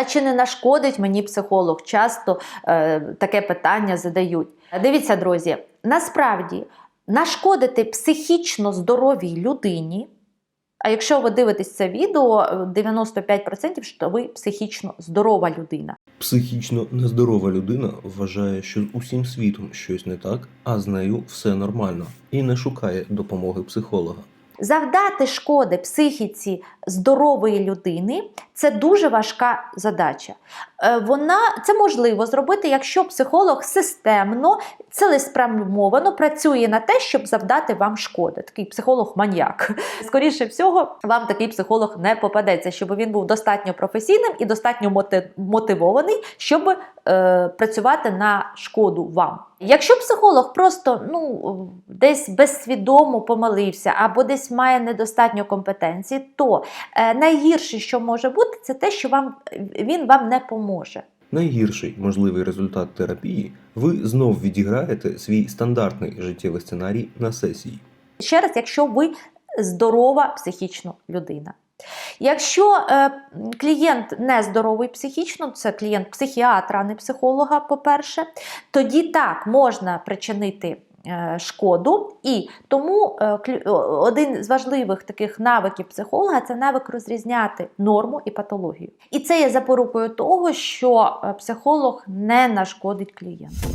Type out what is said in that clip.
А чи не нашкодить мені психолог? Часто е, таке питання задають. Дивіться, друзі, насправді нашкодити психічно здоровій людині. А якщо ви дивитесь це відео, е, 95% що ви психічно здорова людина. Психічно нездорова людина вважає, що з усім світом щось не так, а з нею все нормально і не шукає допомоги психолога. Завдати шкоди психіці здорової людини це дуже важка задача. Е, Вона це можливо зробити, якщо психолог системно, цілеспрямовано працює на те, щоб завдати вам шкоди. Такий психолог-маньяк. Скоріше всього, вам такий психолог не попадеться, щоб він був достатньо професійним і достатньо моти- мотивований, щоб е, працювати на шкоду вам. Якщо психолог просто ну, десь безсвідомо помилився або десь має недостатньо компетенції, то е, найгірше, що може бути, це те, що вам, він вам не поможе. Найгірший можливий результат терапії ви знов відіграєте свій стандартний життєвий сценарій на сесії. Ще раз, якщо ви здорова психічно людина. Якщо е, клієнт не здоровий психічно, це клієнт психіатра, а не психолога, по-перше, тоді так можна причинити е, шкоду. І тому е, один з важливих таких навиків психолога це навик розрізняти норму і патологію. І це є запорукою того, що психолог не нашкодить клієнту.